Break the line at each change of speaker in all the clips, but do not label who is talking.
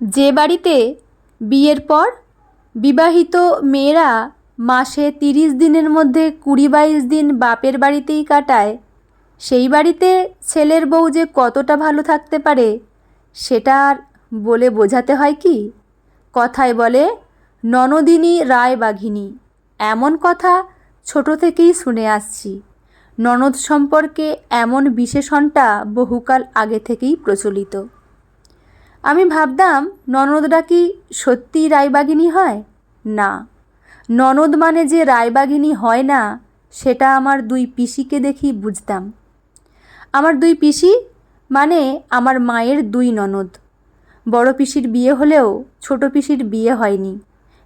যে বাড়িতে বিয়ের পর বিবাহিত মেয়েরা মাসে তিরিশ দিনের মধ্যে কুড়ি বাইশ দিন বাপের বাড়িতেই কাটায়, সেই বাড়িতে ছেলের বউ যে কতটা ভালো থাকতে পারে, সেটা আর বলে বোঝাতে হয় কি? কথায় বলে, ননদিনী রায় বাঘিনী, এমন কথা ছোট থেকেই শুনে আসছি। ননদ সম্পর্কে এমন বিশেষণটা বহুকাল আগে থেকেই প্রচলিত। আমি ভাবতাম ননদরা কি সত্যিই রায়বাগিনী হয়? না। ননদ মানে যে রায়বাগিনী হয় না, সেটা আমার দুই পিসিকে দেখি বুঝতাম। আমার দুই পিসি মানে আমার মায়ের দুই ননদ। বড় পিসির বিয়ে হলেও ছোট পিসির বিয়ে হয়নি।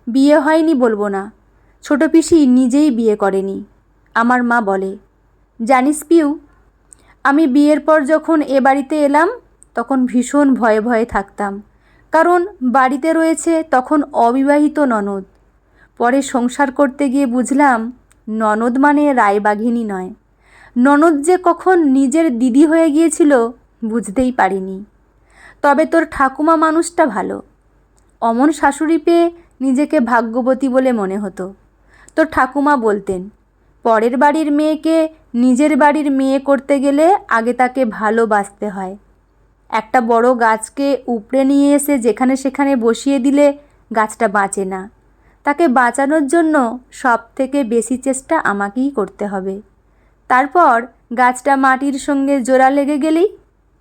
বিয়ে হয়নি বলব না। ছোট পিসি নিজেই বিয়ে করেনি, আমার মা বলে। জানিস পিউ, আমি বিয়ের পর যখন এ বাড়িতে এলাম তখন ভীষণ ভয়ে ভয়ে থাকতাম। কারণ বাড়িতে রয়েছে তখন অবিবাহিত ননদ। পরে সংসার করতে গিয়ে বুঝলাম, ননদ মানে রায়বাঘিনী নয়। ননদ যে কখন নিজের দিদি হয়ে গিয়েছিল বুঝতেই পারিনি। তবে তোর ঠাকুমা মানুষটা ভালো। অমন শাশুড়ি পেয়ে নিজেকে ভাগ্যবতী বলে মনে হতো। তোর ঠাকুমা বলতেন, পরের বাড়ির মেয়েকে নিজের বাড়ির মেয়ে করতে গেলে আগে তাকে ভালোবাসতে হয়। একটা বড় গাছকে উপড়ে নিয়ে এসে যেখানে সেখানে বসিয়ে দিলে গাছটা বাঁচে না। তাকে বাঁচানোর জন্য সব থেকে বেশি চেষ্টা আমাকেই করতে হবে। তারপর গাছটা মাটির সঙ্গে জোড়া লেগে গেলেই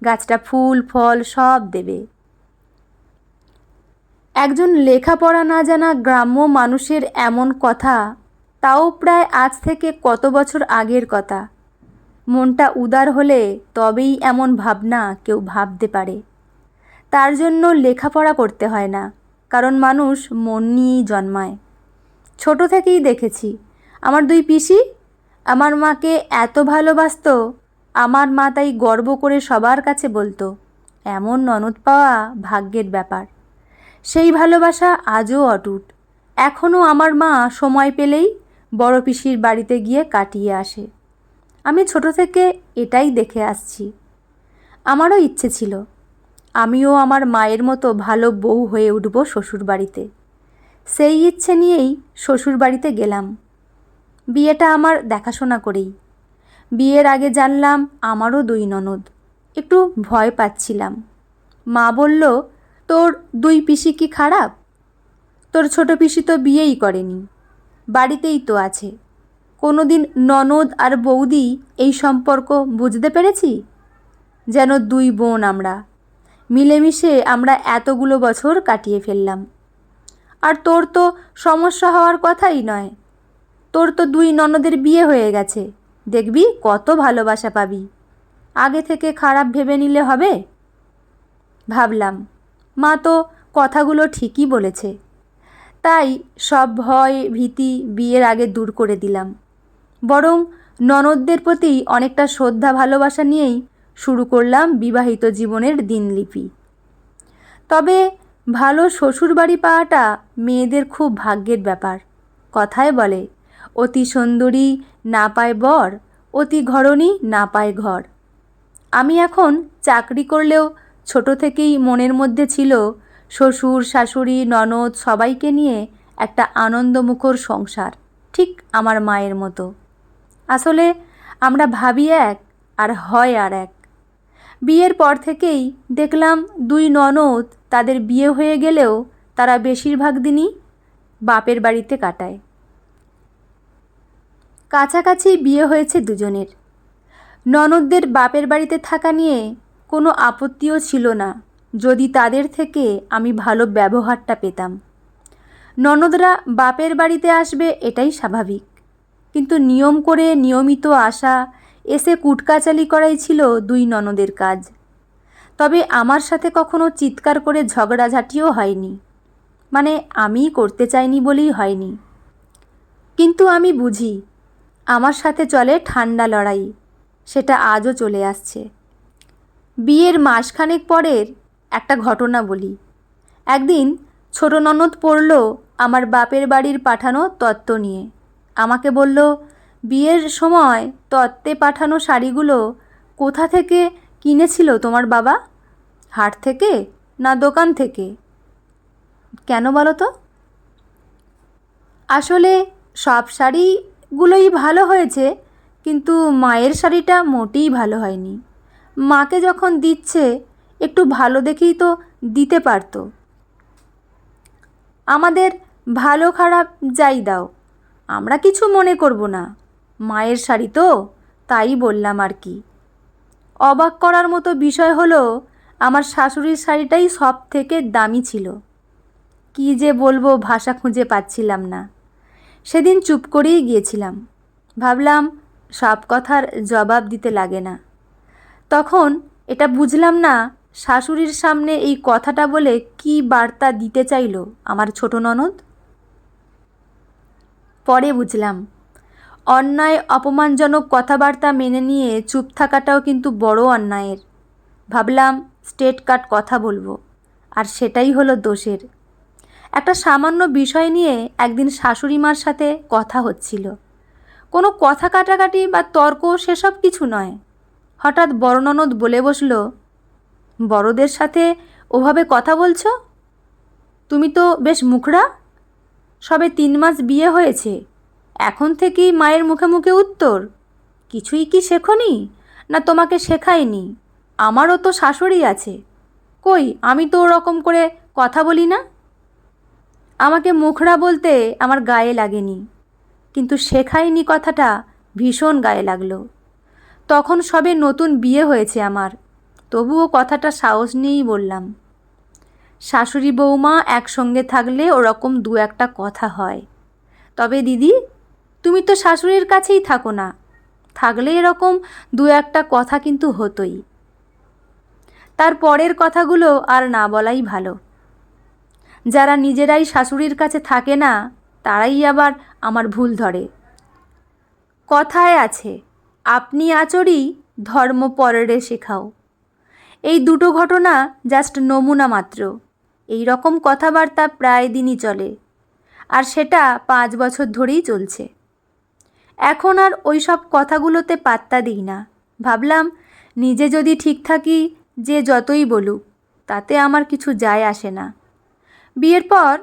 গাছটা ফুল, ফল সব দেবে। একজন লেখাপড়া না জানা গ্রাম্য মানুষের এমন কথা তাও প্রায় আজ থেকে কত বছর আগের কথা। মনটা উদার হলে তবেই এমন ভাবনা কেউ ভাবতে পারে। তার জন্য লেখাপড়া করতে হয় না, কারণ মানুষ মন নিয়েই জন্মায়। ছোট থেকেই দেখেছি, আমার দুই পিসি, আমার মাকে এত ভালোবাসত, আমার মা তাই গর্ব করে সবার কাছে বলতো, এমন ননদ পাওয়া ভাগ্যের ব্যাপার। সেই ভালোবাসা আজও অটুট। এখনও আমার মা সময় পেলেই বড় পিসির বাড়িতে গিয়ে কাটিয়ে আসে। আমি ছোট থেকে এটাই দেখে আসছি। আমারও ইচ্ছে ছিল। আমিও আমার মায়ের মতো ভালো বউ হয়ে উঠব শ্বশুর বাড়িতে সেই ইচ্ছে নিয়েই শ্বশুর বাড়িতে গেলাম। বিয়েটা আমার দেখাশোনা করেই। বিয়ের আগে জানলাম আমারও দুই ননদ। একটু ভয় পাচ্ছিলাম। মা বলল, তোর দুই পিসি কি খারাপ? তোর ছোট পিসি তো বিয়েই করেনি। বাড়িতেই তো আছে। কোনো দিন ননদ আর বৌদি এই সম্পর্ক বুঝতে পেরেছি? যেন দুই বোন আমরা। মিলেমিশে আমরা এতগুলো বছর কাটিয়ে ফেললাম। আর তোর তো সমস্যা হওয়ার কথাই নয়। তোর তো দুই ননদের বিয়ে হয়ে গেছে। দেখবি কত ভালোবাসা পাবি। আগে থেকে খারাপ ভেবে নিলে হবে? ভাবলাম। মা তো কথাগুলো ঠিকই বলেছে। তাই সব ভয়, ভীতি বিয়ের আগে দূর করে দিলাম। বরং ননদদের প্রতি অনেকটা শ্রদ্ধা ভালোবাসা নিয়েই শুরু করলাম বিবাহিত জীবনের দিনলিপি। তবে ভালো শ্বশুরবাড়ি পাওয়াটা মেয়েদের খুব ভাগ্যের ব্যাপার। কথায় বলে, অতি সুন্দরী না পায় বর, অতি ঘরণী না পায় ঘর। আমি এখন চাকরি করলেও ছোট থেকেই মনের মধ্যে ছিল শ্বশুর, শাশুড়ি, ননদ সবাইকে নিয়ে একটা আনন্দমুখর সংসার, ঠিক আমার মায়ের মতো। আসলে আমরা ভাবি এক আর হয় আর এক। বিয়ের পর থেকেই দেখলাম দুই ননদ তাদের বিয়ে হয়ে গেলেও তারা বেশিরভাগ দিনই বাপের বাড়িতে কাটায়। কাছাকাছি বিয়ে হয়েছে দুজনের। ননদদের বাপের বাড়িতে থাকা নিয়ে কোনো আপত্তিও ছিল না, যদি তাদের থেকে আমি ভালো ব্যবহারটা পেতাম। ননদরা বাপের বাড়িতে আসবে এটাই স্বাভাবিক। কিন্তু নিয়ম করে নিয়মিত আসা, এসে কুটকাচালি করাই ছিল দুই ননদের কাজ। তবে আমার সাথে কখনো চিৎকার করে ঝগড়াঝাটিও হয়নি। মানে আমি করতে চাইনি বলেই হয়নি। কিন্তু আমি বুঝি, আমার সাথে চলে ঠান্ডা লড়াই, সেটা আজও চলে আসছে। বিয়ের মাসখানেক পরের একটা ঘটনা বলি। একদিন ছোট ননদ পড়ল আমার বাপের বাড়ির পাঠানো তত্ত্ব নিয়ে। আমাকে বলল, বিয়ের সময় তত্ত্বে পাঠানো শাড়িগুলো কোথা থেকে কিনেছিল তোমার বাবা? হাট থেকে না দোকান থেকে? কেন বলো তো? আসলে সব শাড়িগুলোই ভালো হয়েছে, কিন্তু মায়ের শাড়িটা মোটেই ভালো হয়নি। মাকে যখন দিচ্ছে, একটু ভালো দেখেই তো দিতে পারতো। আমাদের ভালো খারাপ যাই দাও। আমরা কিছু মনে করব না। মায়ের শাড়ি তো, তাই বললাম আর কি। অবাক করার মতো বিষয় হলো, আমার শাশুড়ির শাড়িটাই সব থেকে দামি ছিল। কী যে বলব, ভাষা খুঁজে পাচ্ছিলাম না। সেদিন চুপ করেই গিয়েছিলাম। ভাবলাম, সব কথার জবাব দিতে লাগে না। তখন এটা বুঝলাম না, শাশুড়ির সামনে এই কথাটা বলে কি বার্তা দিতে চাইল আমার ছোট ননদ। পরে বুঝলাম। অন্যায় অপমানজনক কথাবার্তা মেনে নিয়ে চুপ থাকাটাও কিন্তু বড় অন্যায়ের। ভাবলাম, স্টেট কাট কথা বলব। আর সেটাই হলো দোষের। একটা সামান্য বিষয় নিয়ে একদিন শাশুড়ি মার সাথে কথা হচ্ছিল। কোনো কথা কাটাকাটি বা তর্ক সেসব কিছু নয়। হঠাৎ বড় ননদ বলে বসল, বড়দের সাথে ওভাবে কথা বলছো? তুমি তো বেশ মুখরা সবে তিন মাস বিয়ে হয়েছে। এখন থেকেই মায়ের মুখে মুখে উত্তর, কিছুই কি শেখনি? না তোমাকে শেখায়নি। আমারও তো শাশুড়ি আছে। কই, আমি তো ওরকম করে কথা বলি না? আমাকে মুখরা বলতে আমার গায়ে লাগেনি, কিন্তু শেখায়নি কথাটা ভীষণ গায়ে লাগল। তখন সবে নতুন বিয়ে হয়েছে আমার, তবুও কথাটা সাহস নিয়েই বললাম। শাশুড়ি বৌমা একসঙ্গে থাকলে ওরকম দু একটা কথা হয়। তবে দিদি, তুমি তো শাশুড়ির কাছেই থাকো না। থাকলে এরকম দু একটা কথা কিন্তু হতোই। তার পরের কথাগুলো আর না বলাই ভালো। যারা নিজেরাই শাশুড়ির কাছে থাকে না, তারাই আবার আমার ভুল ধরে। কথায় আছে, আপনি আচরি ধর্ম পরেরে শেখাও। এই দুটো ঘটনা জাস্ট নমুনা মাত্র। এই রকম কথাবার্তা প্রায় দিনই চলে, আর সেটা পাঁচ বছর ধরেই চলছে। এখন আর ওই সব কথাগুলোতে পাত্তা দিই না। ভাবলাম, নিজে যদি ঠিক থাকি, যে যতই বলুক, তাতে আমার কিছু যায় আসে না। বিয়ের পর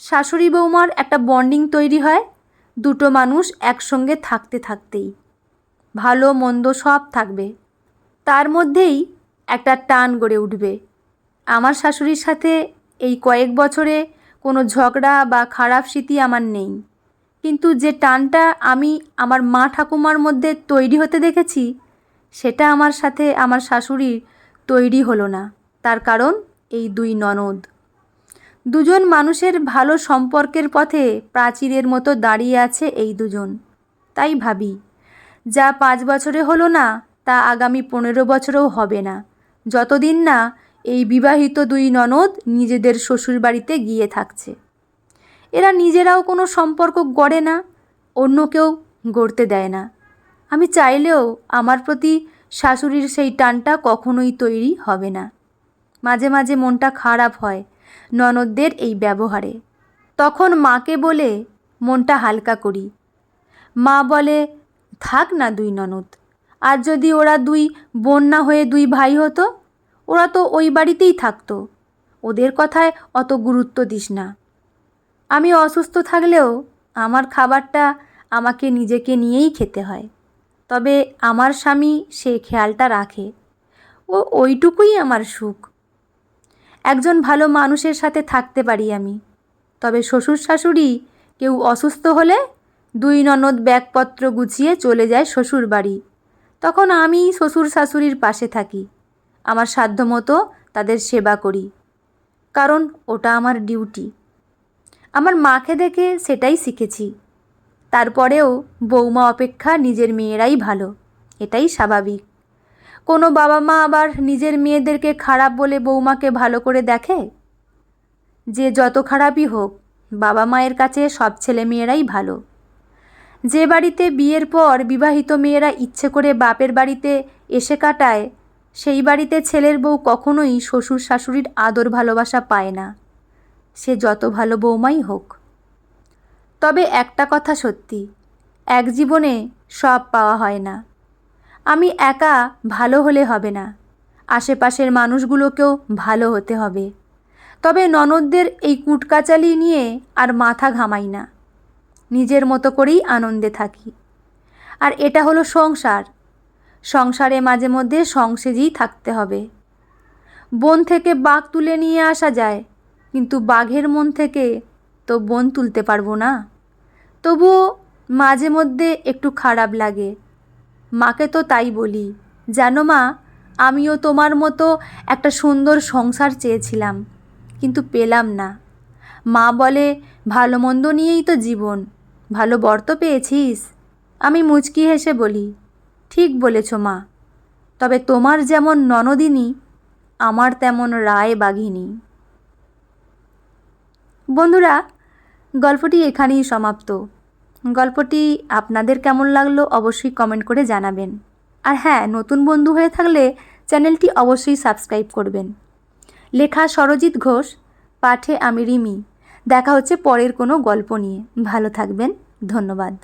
শাশুড়ি বৌমার একটা বন্ডিং তৈরি হয়, দুটো মানুষ একসঙ্গে থাকতে থাকতেই। ভালো মন্দ সব থাকবে। তার মধ্যেই একটা টান গড়ে উঠবে। আমার শাশুড়ির সাথে এই কয়েক বছরে কোনো ঝগড়া বা খারাপ স্মৃতি আমার নেই। কিন্তু যে টানটা আমি আমার মা ঠাকুমার মধ্যে তৈরি হতে দেখেছি, সেটা আমার সাথে আমার শাশুড়ির তৈরি হলো না। তার কারণ এই দুই ননদ। দুজন মানুষের ভালো সম্পর্কের পথে প্রাচীরের মতো দাঁড়িয়ে আছে এই দুজন। তাই ভাবি, যা পাঁচ বছরে হলো না, তা আগামী পনেরো বছরেও হবে না। যতদিন না এই বিবাহিত দুই ননদ নিজেদের শ্বশুরবাড়িতে গিয়ে থাকছে। এরা নিজেরাও কোনো সম্পর্ক গড়ে না, অন্য কেউ গড়তে দেয় না। আমি চাইলেও আমার প্রতি শাশুড়ির সেই টানটা কখনোই তৈরি হবে না। মাঝে মাঝে মনটা খারাপ হয় ননদদের এই ব্যবহারে। তখন মাকে বলে মনটা হালকা করি। মা বলে, থাক না দুই ননদ। আর যদি ওরা দুই বোন না হয়ে দুই ভাই হতো ওরা তো ওই বাড়িতেই থাকতো। ওদের কথায় অত গুরুত্ব দিস না। আমি অসুস্থ থাকলেও আমার খাবারটা আমাকে নিজেকে নিয়েই খেতে হয়। তবে আমার স্বামী সে খেয়ালটা রাখে। ও ওইটুকুই আমার সুখ। একজন ভালো মানুষের সাথে থাকতে পারি আমি। তবে শ্বশুর শাশুড়ি কেউ অসুস্থ হলে দুই ননদ ব্যাগপত্র গুছিয়ে চলে যায় শ্বশুর বাড়ি তখন আমি শ্বশুর শাশুড়ির পাশে থাকি। আমার সাধ্যমতো তাদের সেবা করি। কারণ ওটা আমার ডিউটি। আমার মাকে দেখে সেটাই শিখেছি। তারপরেও বৌমা অপেক্ষা নিজের মেয়েরাই ভালো, এটাই স্বাভাবিক। কোনো বাবা মা আবার নিজের মেয়েদেরকে খারাপ বলে বৌমাকে ভালো করে দেখে? যে যত খারাপই হোক বাবা মায়ের কাছে সব ছেলে মেয়েরাই ভালো। যে বাড়িতে বিয়ের পর বিবাহিত মেয়েরা ইচ্ছে করে বাপের বাড়িতে এসে কাটায় সেই বাড়িতে ছেলের বউ কখনোই শ্বশুর শাশুড়ির আদর ভালোবাসা পায় না। সে যত ভালো বৌমাই হোক। তবে একটা কথা সত্যি, এক জীবনে সব পাওয়া হয় না। আমি একা ভালো হলে হবে না, আশেপাশের মানুষগুলোকেও ভালো হতে হবে। তবে ননদদের এই কুটকাচালি নিয়ে আর মাথা ঘামাই না, নিজের মতো করেই আনন্দে থাকি। আর এটা হলো সংসার সংসারে মাঝে মধ্যে সংসেজেই থাকতে হবে। বন থেকে বাঘ তুলে নিয়ে আসা যায়, কিন্তু বাঘের মন থেকে তো বন তুলতে পারব না। তবুও মাঝে মধ্যে একটু খারাপ লাগে। মাকে তো তাই বলি, জানো মা, আমিও তোমার মতো একটা সুন্দর সংসার চেয়েছিলাম, কিন্তু পেলাম না। মা বলে, ভালো মন্দ নিয়েই তো জীবন, ভালো বর তো পেয়েছিস? আমি মুচকি হেসে বলি ঠিক বলেছ মা। তবে তোমার যেমন ননদিনী, আমার তেমন রায় বাঘিনী। বন্ধুরা, গল্পটি এখানেই সমাপ্ত। গল্পটি আপনাদের কেমন লাগল অবশ্যই কমেন্ট করে জানাবেন। আর হ্যাঁ নতুন বন্ধু হয়ে থাকলে চ্যানেলটি অবশ্যই সাবস্ক্রাইব করবেন। লেখা সরজিৎ ঘোষ, পাঠে আমি রিমি। দেখা হচ্ছে পরের কোনো গল্প নিয়ে। ভালো থাকবেন, ধন্যবাদ।